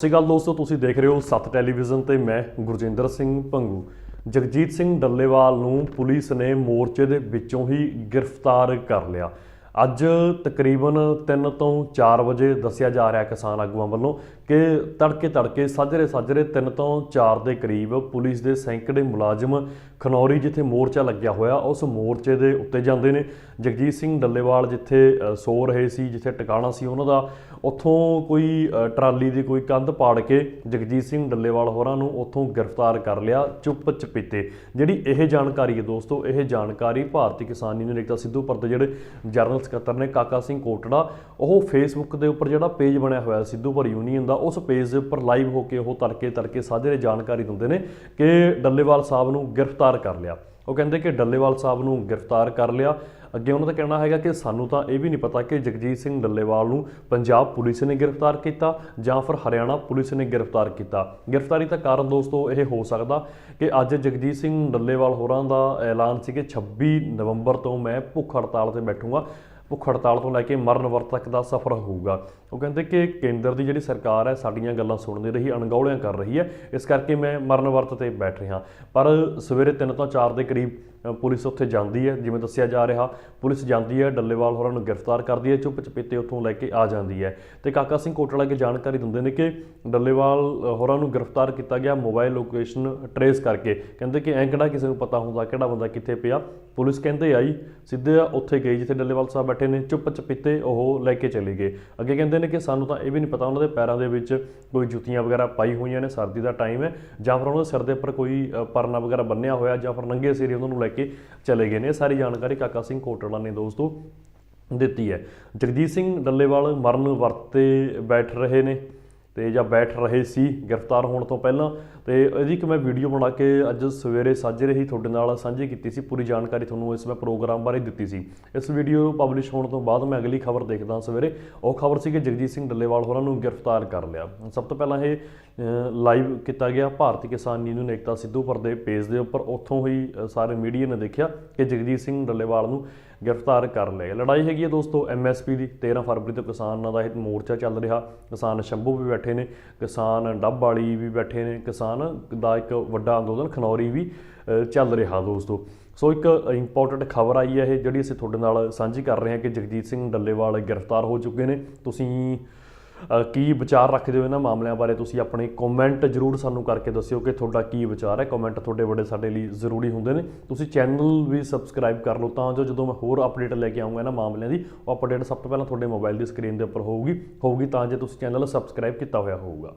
ਸਤਿ ਸ਼੍ਰੀ ਅਕਾਲ ਦੋਸਤੋ, ਤੁਸੀਂ ਦੇਖ ਰਹੇ ਹੋ ਸੱਤ ਟੈਲੀਵਿਜ਼ਨ ਤੇ ਮੈਂ ਗੁਰਜਿੰਦਰ ਸਿੰਘ ਭੰਗੂ। ਜਗਜੀਤ ਸਿੰਘ ਡੱਲੇਵਾਲ ਨੂੰ ਪੁਲਿਸ ਨੇ ਮੋਰਚੇ ਦੇ ਵਿੱਚੋਂ ਹੀ ਗ੍ਰਿਫਤਾਰ ਕਰ ਲਿਆ। ਅੱਜ ਤਕਰੀਬਨ 3 ਤੋਂ 4 ਵਜੇ ਦੱਸਿਆ ਜਾ ਰਿਹਾ ਕਿਸਾਨ ਆਗੂਆਂ ਵੱਲੋਂ ਕਿ ਤੜਕੇ ਤੜਕੇ ਸਾਜਰੇ ਸਾਜਰੇ 3 ਤੋਂ 4 ਦੇ ਕਰੀਬ ਪੁਲਿਸ ਦੇ ਸੈਂਕੜੇ ਮੁਲਾਜ਼ਮ ਖਨੌਰੀ ਜਿੱਥੇ ਮੋਰਚਾ ਲੱਗਿਆ ਹੋਇਆ, ਉਸ ਮੋਰਚੇ ਦੇ ਉੱਤੇ ਜਾਂਦੇ ਨੇ। ਜਗਜੀਤ ਸਿੰਘ ਡੱਲੇਵਾਲ ਜਿੱਥੇ ਸੋ ਰਹੇ ਸੀ, ਜਿੱਥੇ ਟਿਕਾਣਾ ਸੀ ਉਹਨਾਂ ਦਾ, ਉੱਥੋਂ ਕੋਈ ਟਰਾਲੀ ਦੀ ਕੋਈ ਕੰਧ ਪਾੜ ਕੇ ਜਗਜੀਤ ਸਿੰਘ ਡੱਲੇਵਾਲ ਹੋਰਾਂ ਨੂੰ ਉੱਥੋਂ ਗ੍ਰਿਫਤਾਰ ਕਰ ਲਿਆ ਚੁੱਪ ਚਪੀਤੇ ਜਿਹੜੀ ਇਹ ਜਾਣਕਾਰੀ ਹੈ ਦੋਸਤੋ, ਇਹ ਜਾਣਕਾਰੀ ਭਾਰਤੀ ਕਿਸਾਨ ਯੂਨੀਅਨ ਏਕਤਾ ਸਿੱਧੂ ਸਿੱਧੂਪੁਰ ਦੇ ਜਿਹੜੇ ਜਨਰਲ ਸਕੱਤਰ ਨੇ ਕਾਕਾ ਸਿੰਘ ਕੋਟੜਾ, ਉਹ ਫੇਸਬੁੱਕ ਦੇ ਉੱਪਰ ਜਿਹੜਾ ਪੇਜ ਬਣਿਆ ਹੋਇਆ ਸਿੱਧੂ ਸਿੱਧੂਪੁਰ ਯੂਨੀਅਨ ਦਾ ਉਸ ਪੇਜ ਦੇ ਉੱਪਰ ਲਾਈਵ ਹੋ ਕੇ ਉਹ ਤੜਕੇ ਤੜਕੇ ਸਾਜਰੇ ਜਾਣਕਾਰੀ ਦਿੰਦੇ ਨੇ ਕਿ ਡੱਲੇਵਾਲ ਸਾਹਿਬ ਨੂੰ ਗ੍ਰਿਫਤਾਰ ਕਰ ਲਿਆ। ਉਹ ਕਹਿੰਦੇ ਕਿ ਡੱਲੇਵਾਲ ਸਾਹਿਬ ਨੂੰ ਗ੍ਰਿਫਤਾਰ ਕਰ ਲਿਆ। ਅੱਗੇ ਉਹਨਾਂ ਦਾ ਕਹਿਣਾ ਹੈਗਾ ਕਿ ਸਾਨੂੰ ਤਾਂ ਇਹ ਵੀ ਨਹੀਂ ਪਤਾ ਕਿ ਜਗਜੀਤ ਸਿੰਘ ਡੱਲੇਵਾਲ ਨੂੰ ਪੰਜਾਬ ਪੁਲਿਸ ਨੇ ਗ੍ਰਿਫਤਾਰ ਕੀਤਾ ਜਾਂ ਫਿਰ ਹਰਿਆਣਾ ਪੁਲਿਸ ਨੇ ਗ੍ਰਿਫਤਾਰ ਕੀਤਾ। ਗ੍ਰਿਫਤਾਰੀ ਦਾ ਕਾਰਨ ਦੋਸਤੋ ਇਹ ਹੋ ਸਕਦਾ ਕਿ ਅੱਜ ਜਗਜੀਤ ਸਿੰਘ ਡੱਲੇਵਾਲ ਹੋਰਾਂ ਦਾ ਐਲਾਨ ਸੀ ਕਿ 26 ਨਵੰਬਰ ਤੋਂ ਮੈਂ ਭੁੱਖ ਹੜਤਾਲ ਤੇ ਬੈਠੂੰਗਾ। ਭੁੱਖ ਹੜਤਾਲ ਤੋਂ ਲੈ ਕੇ ਮਰਨ ਵਰਤ ਤੱਕ ਦਾ ਸਫ਼ਰ ਹੋਊਗਾ। ਉਹ ਕਹਿੰਦੇ ਕਿ ਕੇਂਦਰ ਦੀ ਜਿਹੜੀ ਸਰਕਾਰ ਹੈ, ਸਾਡੀਆਂ ਗੱਲਾਂ ਸੁਣਦੀ ਰਹੀ, ਅਣਗੌਲਿਆਂ ਕਰ ਰਹੀ ਹੈ। ਇਸ ਕਰਕੇ ਮੈਂ ਮਰਨ ਵਰਤ ਤੇ ਬੈਠ ਰਿਹਾ ਪਰ ਸਵੇਰੇ 3 ਤੋਂ 4 ਦੇ ਕਰੀਬ ਪੁਲਿਸ ਉੱਥੇ ਜਾਂਦੀ ਹੈ, ਜਿਵੇਂ ਦੱਸਿਆ ਜਾ ਰਿਹਾ। ਪੁਲਿਸ ਜਾਂਦੀ ਹੈ, ਡੱਲੇਵਾਲ ਹੋਰਾਂ ਨੂੰ ਗ੍ਰਿਫਤਾਰ ਕਰਦੀ ਹੈ ਚੁੱਪ ਚਪੀਤੇ ਉੱਥੋਂ ਲੈ ਕੇ ਆ ਜਾਂਦੀ ਹੈ। ਤੇ ਕਾਕਾ ਸਿੰਘ ਕੋਟਲਾ ਕੇ ਜਾਣਕਾਰੀ ਦਿੰਦੇ ਨੇ ਕਿ ਡੱਲੇਵਾਲ ਹੋਰਾਂ ਨੂੰ ਗ੍ਰਿਫਤਾਰ ਕੀਤਾ ਗਿਆ, ਮੋਬਾਈਲ ਲੋਕੇਸ਼ਨ ਟਰੇਸ ਕਰਕੇ। ਕਹਿੰਦੇ ਕਿ ਐਂ ਕਿਹੜਾ ਕਿਸੇ ਨੂੰ ਪਤਾ ਹੁੰਦਾ, ਕਿਹੜਾ ਬੰਦਾ ਕਿੱਥੇ ਪਿਆ? ਪੁਲਿਸ ਕਹਿੰਦੇ ਆਈ, ਸਿੱਧੇ ਉੱਥੇ ਗਈ, ਜਿੱਥੇ ਡੱਲੇਵਾਲ ਸਾਹਿਬ ਬੈਠੇ ਨੇ ਚੁੱਪ ਚਪੀਤੇ ਉਹ ਲੈ ਕੇ ਚਲੇ ਗਏ। ਅੱਗੇ ਕਹਿੰਦੇ ਨੇ ਕਿ ਸਾਨੂੰ ਤਾਂ ਇਹ ਵੀ ਨਹੀਂ ਪਤਾ ਉਹਨਾਂ ਦੇ ਪੈਰਾਂ ਦੇ ਵਿੱਚ ਕੋਈ ਜੁੱਤੀਆਂ ਵਗੈਰਾ ਪਾਈ ਹੋਈਆਂ ਨੇ, ਸਰਦੀ ਦਾ ਟਾਈਮ ਹੈ, ਜਾਂ ਫਿਰ ਉਹਨਾਂ ਦੇ ਸਿਰ ਦੇ ਉੱਪਰ ਕੋਈ ਪਰਨਾ ਵਗੈਰਾ ਬੰਨਿਆ ਹੋਇਆ, ਜਾਂ ਫਿਰ ਨੰਗੇ ਸਿਰੇ ਉਹਨਾਂ ਨੂੰ ਲੈ ਕੇ ਚਲੇ ਗਏ ਨੇ। ਇਹ ਸਾਰੀ ਜਾਣਕਾਰੀ ਕਾਕਾ ਸਿੰਘ ਕੋਟੜਾ ਨੇ ਦੋਸਤੋ ਦਿੱਤੀ ਹੈ। ਜਗਜੀਤ ਸਿੰਘ ਡੱਲੇਵਾਲ ਮਰਨ ਵਰਤੇ ਬੈਠ ਰਹੇ ਨੇ। ਤੇ ਜਾਂ ਬੈਠ ਰਹੇ ਸੀ, ਗ੍ਰਿਫਤਾਰ ਹੋਣ ਤੋਂ ਪਹਿਲਾਂ। ਤੇ ਇਹਦੀ ਇੱਕ ਮੈਂ ਵੀਡੀਓ ਬਣਾ ਕੇ ਅੱਜ ਸਵੇਰੇ ਸਾਜਰੇ ਹੀ ਤੁਹਾਡੇ ਨਾਲ, ਸਾਂਝੀ ਕੀਤੀ ਸੀ, ਪੂਰੀ ਜਾਣਕਾਰੀ ਤੁਹਾਨੂੰ ਇਸ ਮੈਂ ਪ੍ਰੋਗਰਾਮ ਬਾਰੇ ਦਿੱਤੀ ਸੀ। ਇਸ ਵੀਡੀਓ ਪਬਲਿਸ਼ ਹੋਣ ਤੋਂ ਬਾਅਦ ਮੈਂ ਅਗਲੀ ਖਬਰ ਦੇਖਦਾ ਸਵੇਰੇ। ਉਹ ਖਬਰ ਸੀ ਕਿ ਜਗਜੀਤ ਸਿੰਘ ਡੱਲੇਵਾਲ ਹੋਰਾਂ ਨੂੰ ਗ੍ਰਿਫਤਾਰ ਕਰ ਲਿਆ। ਸਭ ਤੋਂ ਪਹਿਲਾਂ ਇਹ ਲਾਈਵ ਕੀਤਾ ਗਿਆ। ਭਾਰਤੀ ਕਿਸਾਨ ਯੂਨੀਅਨ ਏਕਤਾ ਸਿੱਧੂਪੁਰ ਦੇ ਪੇਜ ਦੇ ਉੱਪਰ ਉੱਥੋਂ ਹੀ ਸਾਰੇ ਮੀਡੀਆ ਨੇ ਦੇਖਿਆ ਕਿ ਜਗਜੀਤ ਸਿੰਘ ਡੱਲੇਵਾਲ ਨੂੰ ਗ੍ਰਿਫਤਾਰ ਕਰ ਲਿਆ ਲੜਾਈ ਹੈਗੀ ਹੈ ਦੋਸਤੋ ਐਮਐਸਪੀ ਦੀ। 13 ਫਰਵਰੀ ਤੋਂ ਕਿਸਾਨਾਂ ਦਾ ਇਹ ਮੋਰਚਾ ਚੱਲ ਰਿਹਾ। ਕਿਸਾਨ ਸ਼ੰਭੂ ਵੀ ਬੈਠੇ ਨੇ, ਕਿਸਾਨ ਡੱਬ ਵਾਲੀ ਵੀ ਬੈਠੇ ਨੇ, ਕਿਸਾਨ ਦਾ ਇੱਕ ਵੱਡਾ ਅੰਦੋਲਨ ਖਨੌਰੀ ਵੀ ਚੱਲ ਰਿਹਾ ਦੋਸਤੋ। ਸੋ ਇੱਕ ਇੰਪੋਰਟੈਂਟ ਖਬਰ ਆਈ ਹੈ ਇਹ, ਜਿਹੜੀ ਅਸੀਂ ਤੁਹਾਡੇ ਨਾਲ ਸਾਂਝੀ ਕਰ ਰਹੇ ਹਾਂ ਕਿ ਜਗਜੀਤ ਸਿੰਘ ਡੱਲੇਵਾਲ ਗ੍ਰਿਫਤਾਰ ਹੋ ਚੁੱਕੇ ਨੇ। ਤੁਸੀਂ ਕੀ ਵਿਚਾਰ ਰੱਖਦੇ ਹੋ ਇਹਨਾਂ ਮਾਮਲਿਆਂ ਬਾਰੇ? ਤੁਸੀਂ ਆਪਣੇ ਕਮੈਂਟ ਜਰੂਰ ਸਾਨੂੰ ਕਰਕੇ ਦੱਸਿਓ ਕਿ ਤੁਹਾਡਾ ਕੀ ਵਿਚਾਰ ਹੈ। ਕਮੈਂਟ ਤੁਹਾਡੇ ਬੜੇ ਸਾਡੇ ਲਈ ਜ਼ਰੂਰੀ ਹੁੰਦੇ ਨੇ। ਤੁਸੀਂ ਚੈਨਲ ਵੀ ਸਬਸਕ੍ਰਾਈਬ ਕਰ ਲਓ ਤਾਂ ਜੋ ਜਦੋਂ ਮੈਂ ਹੋਰ ਅਪਡੇਟ ਲੈ ਕੇ ਆਉਂਗਾ ਇਹਨਾਂ ਮਾਮਲਿਆਂ ਦੀ, ਉਹ ਅਪਡੇਟ ਸਭ ਤੋਂ ਪਹਿਲਾਂ ਤੁਹਾਡੇ ਮੋਬਾਈਲ ਦੀ ਸਕਰੀਨ ਦੇ ਉੱਪਰ ਹੋਊਗੀ। ਹੋਊਗੀ ਤਾਂ ਜੇ ਤੁਸੀਂ ਚੈਨਲ ਸਬਸਕ੍ਰਾਈਬ ਕੀਤਾ ਹੋਇਆ ਹੋਊਗਾ।